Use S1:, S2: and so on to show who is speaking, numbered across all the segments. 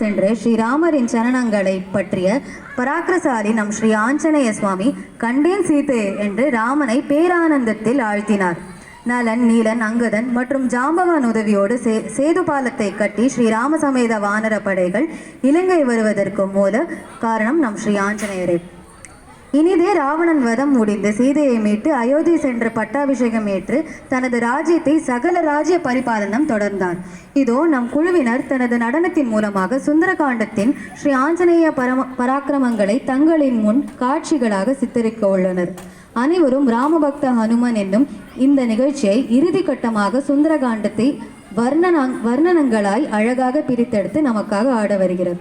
S1: சென்று ஸ்ரீராமரின் சரணங்களை பற்றிய பராக்கிரசாலி நம் ஸ்ரீ ஆஞ்சநேய சுவாமி கண்டேன் சீதே என்று ராமனை பேரானந்தத்தில் ஆழ்த்தினார். நலன் நீலன் அங்கதன் மற்றும் ஜாம்பவான் உதவியோடு சே சேது பாலத்தை கட்டி ஸ்ரீராம சமேத வானர படைகள் இலங்கை வருவதற்கு மூல காரணம் நம் ஸ்ரீ ஆஞ்சநேயரே. இனிதே ராவணன் வதம் முடிந்து சீதையை மீட்டு அயோத்தி சென்று பட்டாபிஷேகம் ஏற்று தனது ராஜ்யத்தை சகல ராஜ்ய பரிபாலனம் தொடர்ந்தார். இதோ நம் குழுவினர் தனது நடனத்தின் மூலமாக சுந்தரகாண்டத்தின் ஸ்ரீ ஆஞ்சநேய பரம பராக்கிரமங்களை தங்களின் முன் காட்சிகளாக சித்தரிக்க உள்ளனர். அனைவரும் ராமபக்த ஹனுமன் என்னும் இந்த நிகழ்ச்சியை இறுதி கட்டமாக சுந்தரகாண்டத்தை வர்ணன வர்ணனங்களாய் அழகாக பிரித்தெடுத்து நமக்காக ஆட வருகிறது.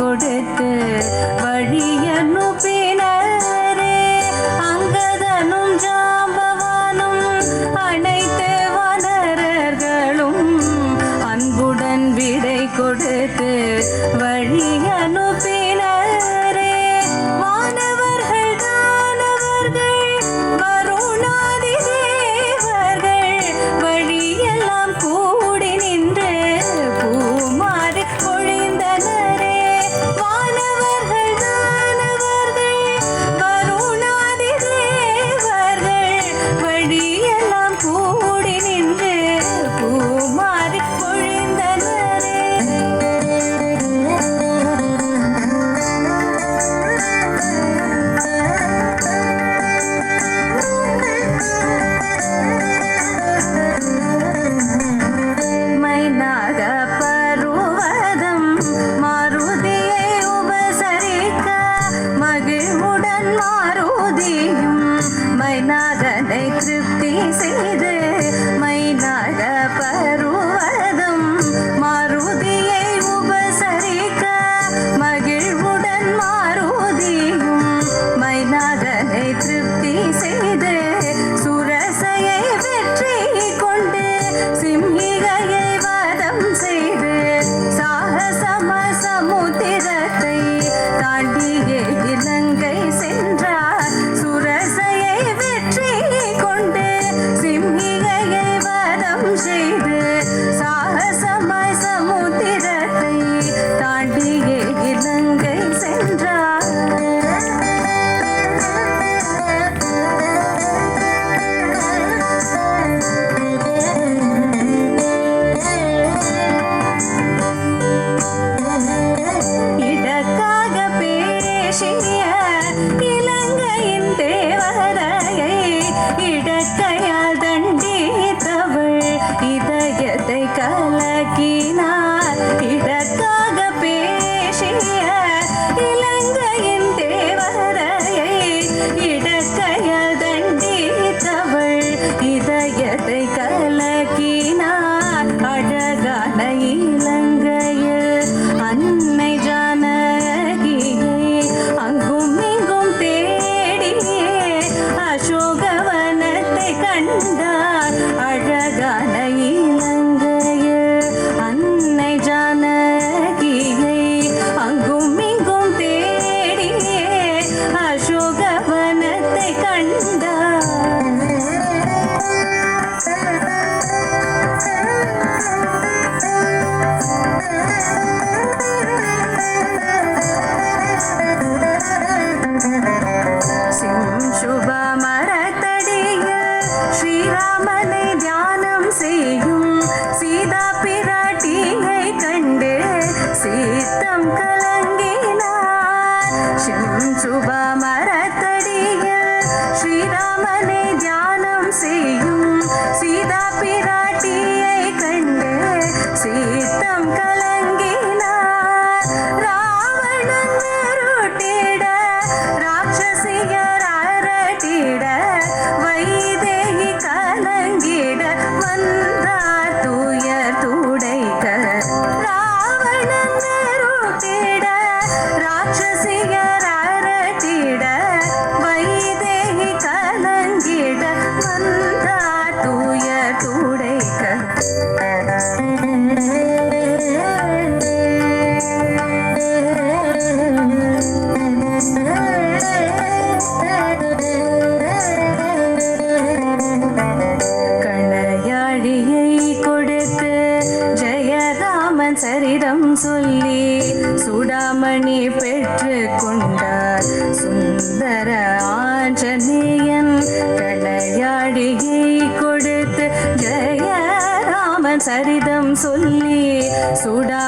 S2: கொடுத்து வழி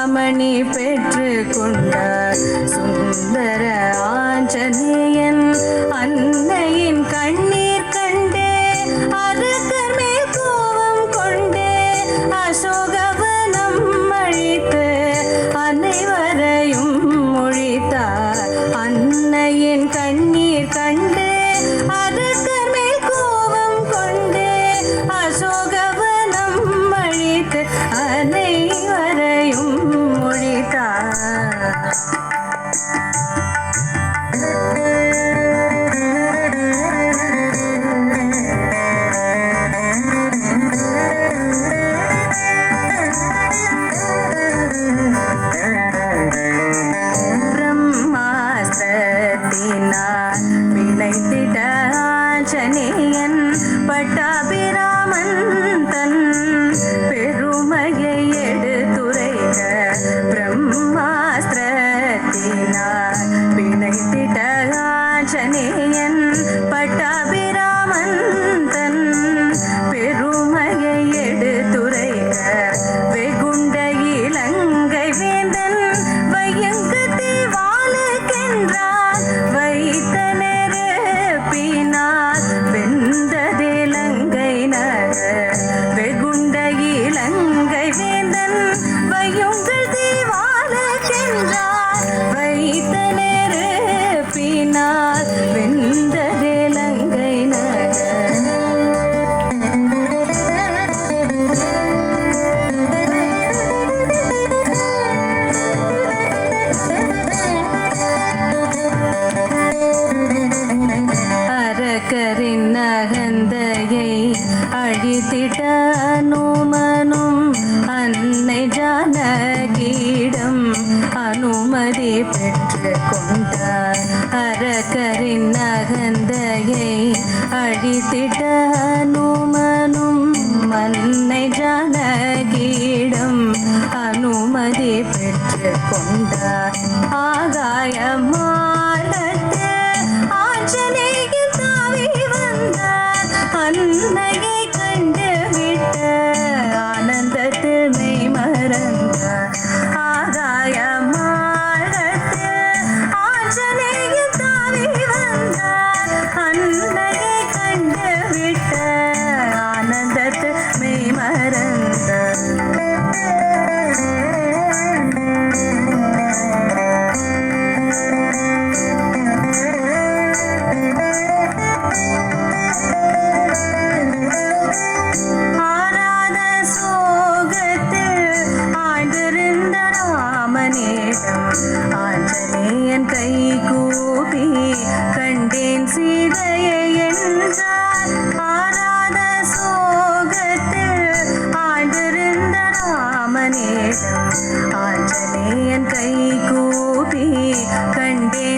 S1: மணி பெற்று கொண்டார் சுந்தர ஆஞ்சநேயன் அன்னையின் கண்ணி Thank you. நிம்மதி பெற்று கொண்டார் அரக்கரின் அகந்தையை அழித்திட்ட அனுமனும் மன்னை ஜானகீடம் அனுமதி பெற்று கொண்டார் ஆகாயமா ஆஞ்சனேயில் தாவி வந்தார்.
S2: அன்னை ஆஞ்சநேயம் ஆஞ்சநேயன் கை கூப்பி கண்டேன் சீதையை
S1: என்றார் ஆராத சோகத்தில் ஆண்டிருந்த ராமநேயம் ஆஞ்சநேயன் கை கூப்பி கண்டேன்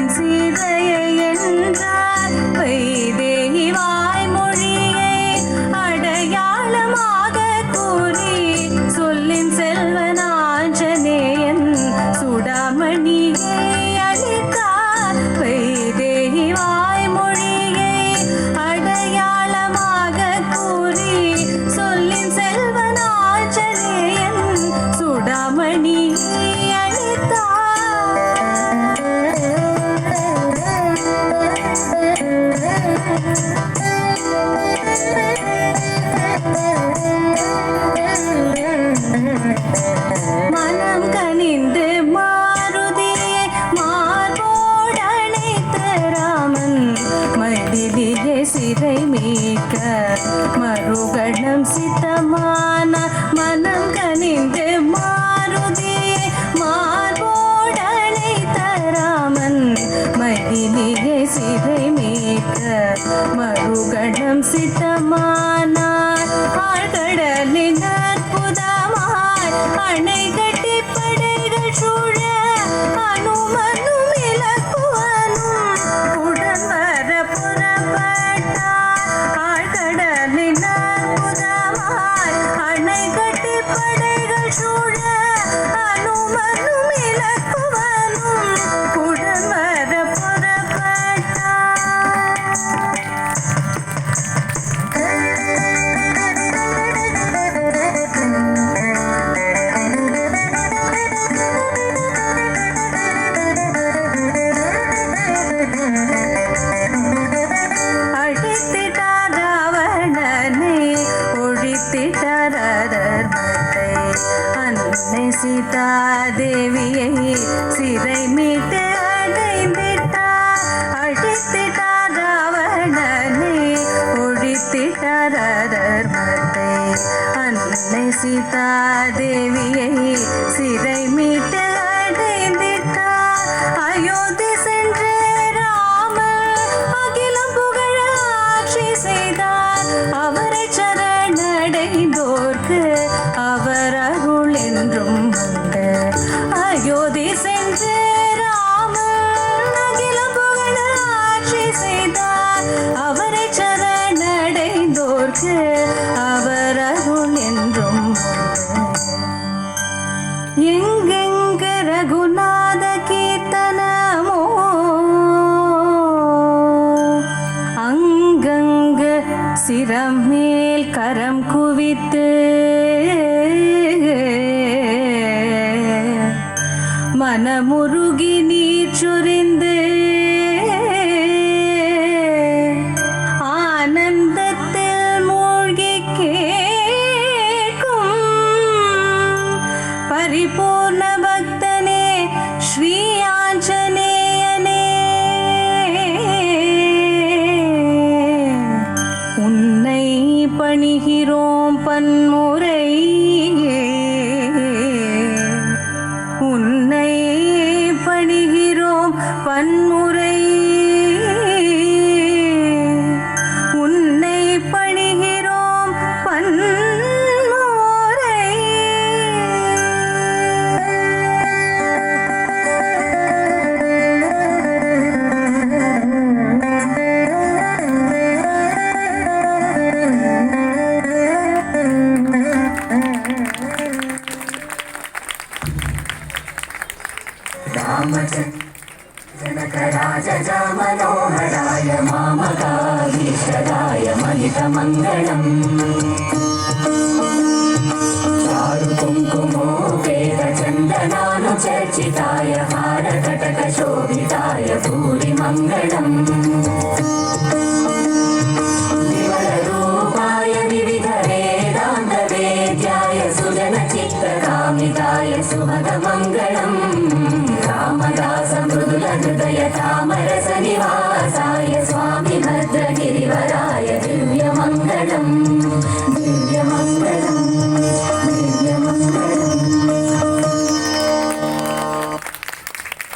S1: ശോഭിതായ ഭൂരിമംഗളം